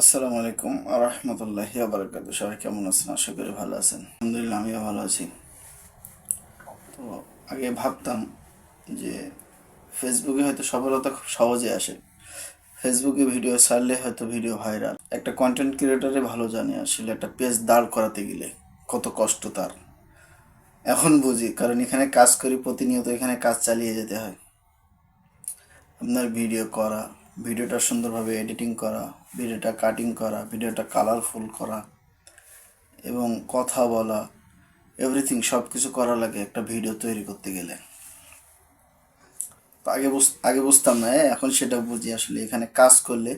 আসসালামু আলাইকুম রহমতুল্লাহ বারকাত সবাই কেমন আছেন? আশা করি ভালো আছেন। আলহামদুলিল্লাহ, আমিও ভালো আছি। তো আগে ভাবতাম যে ফেসবুকে হয়তো সফলতা খুব সহজে আসে। ফেসবুকে ভিডিও ছাড়লে হয়তো ভিডিও ভাইরাল একটা কন্টেন্ট ক্রিয়েটারে ভালো জানে আসলে, একটা পেজ দাঁড় করাতে গেলে কত কষ্ট তার। এখন বুঝি, কারণ এখানে কাজ করি, প্রতিনিয়ত এখানে কাজ চালিয়ে যেতে হয়। আপনার ভিডিও করা ভিডিওটা সুন্দরভাবে এডিটিং করা ভিডিওটা কাটিং করা ভিডিওটা কালারফুল করা এবং কথা বলা এভরিথিং সব কিছু করা লাগে একটা ভিডিও তৈরি করতে গেলে। আগে আগে বুঝতাম না হ্যাঁ, এখন সেটা বুঝি আসলে। এখানে কাজ করলে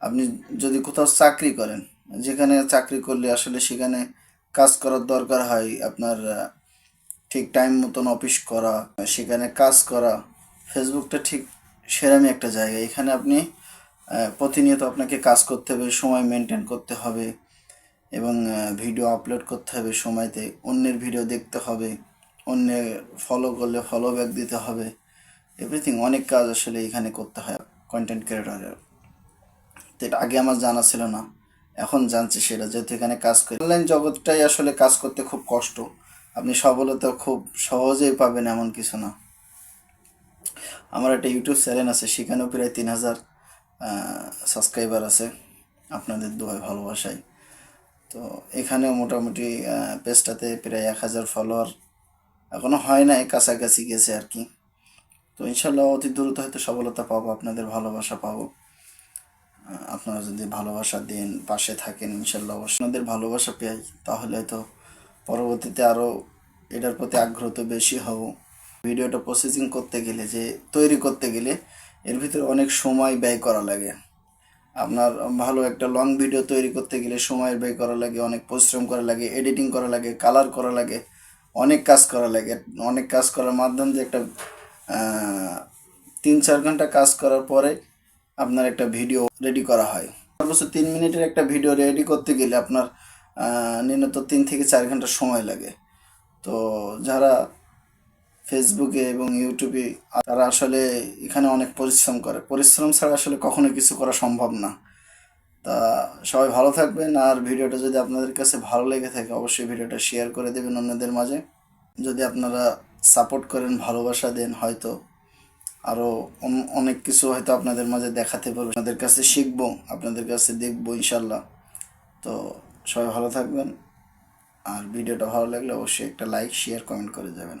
আপনি যদি কোথাও চাকরি করেন যেখানে চাকরি করলে আসলে সেখানে কাজ করার দরকার হয় আপনার ঠিক টাইম মতন অফিস করা সেখানে কাজ করা ফেসবুকটা ঠিক সেরামই একটা জায়গা। এখানে আপনি প্রতিনিয়ত আপনাকে কাজ করতে হবে, সময় মেনটেন করতে হবে এবং ভিডিও আপলোড করতে হবে সময়তে। অন্যের ভিডিও দেখতে হবে, অন্যের ফলো করলে ফলো ব্যাক দিতে হবে। এভরিথিং অনেক কাজ আসলে এখানে করতে হয় কন্টেন্ট ক্রিয়েটরের তো এটা আগে আমার জানা ছিল না, এখন জানছি সেটা। যেহেতু এখানে কাজ করি অনলাইন জগৎটাই আসলে কাজ করতে খুব কষ্ট। আপনি সফলতা খুব সহজেই পাবেন এমন কিছু না। আমার একটা ইউটিউব চ্যানেল আছে, সেখানেও প্রায় তিন হাজার সাবস্ক্রাইবার আছে আপনাদের দোয়ায় ভালোবাসায়। তো এখানেও মোটামুটি পেজটাতে প্রায় এক হাজার ফলোয়ার এখনও হয় নাই, কাছাকাছি গেছে আর কি। তো ইনশাল্লাহ অতি দ্রুত হয়তো সফলতা পাবো, আপনাদের ভালোবাসা পাবো। আপনারা যদি ভালোবাসা দেন, পাশে থাকেন, ইনশাল্লাহ আপনাদের ভালোবাসা পেয়ে তাহলে হয়তো পরবর্তীতে আরও এটার প্রতি আগ্রহ তো বেশি হব। ভিডিওটা প্রসেসিং করতে গেলে, যে তৈরি করতে গেলে এর ভিতরে অনেক সময় ব্যয় করা লাগে। আপনার ভালো একটা লং ভিডিও তৈরি করতে গেলে সময় ব্যয় করা লাগে, অনেক পরিশ্রম করা লাগে এডিটিং করা লাগে কালার করা লাগে, অনেক কাজ করা লাগে। অনেক কাজ করার মাধ্যম দিয়ে একটা তিন চার ঘণ্টা কাজ করার পরে আপনার একটা ভিডিও রেডি করা হয়। অবশ্য তিন মিনিটের একটা ভিডিও রেডি করতে গেলে আপনার ন্যূনতম তিন থেকে চার ঘণ্টা সময় লাগে। তো যারা ফেসবুকে এবং ইউটিউবে তারা আসলে এখানে অনেক পরিশ্রম করে। পরিশ্রম ছাড়া আসলে কখনো কিছু করা সম্ভব না। তা সবাই ভালো থাকবেন আর ভিডিওটা যদি আপনাদের কাছে ভালো লেগে থাকে অবশ্যই ভিডিওটা শেয়ার করে দেবেন অন্যদের মাঝে। যদি আপনারা সাপোর্ট করেন, ভালোবাসা দেন হয়তো আরও অনেক কিছু হয়তো আপনাদের মাঝে দেখাতে পারব। আপনাদের কাছে শিখব, আপনাদের কাছে দেখব ইনশাল্লাহ। তো সবাই ভালো থাকবেন। আর ভিডিওটা ভালো লাগলে অবশ্যই একটা লাইক শেয়ার কমেন্ট করে যাবেন।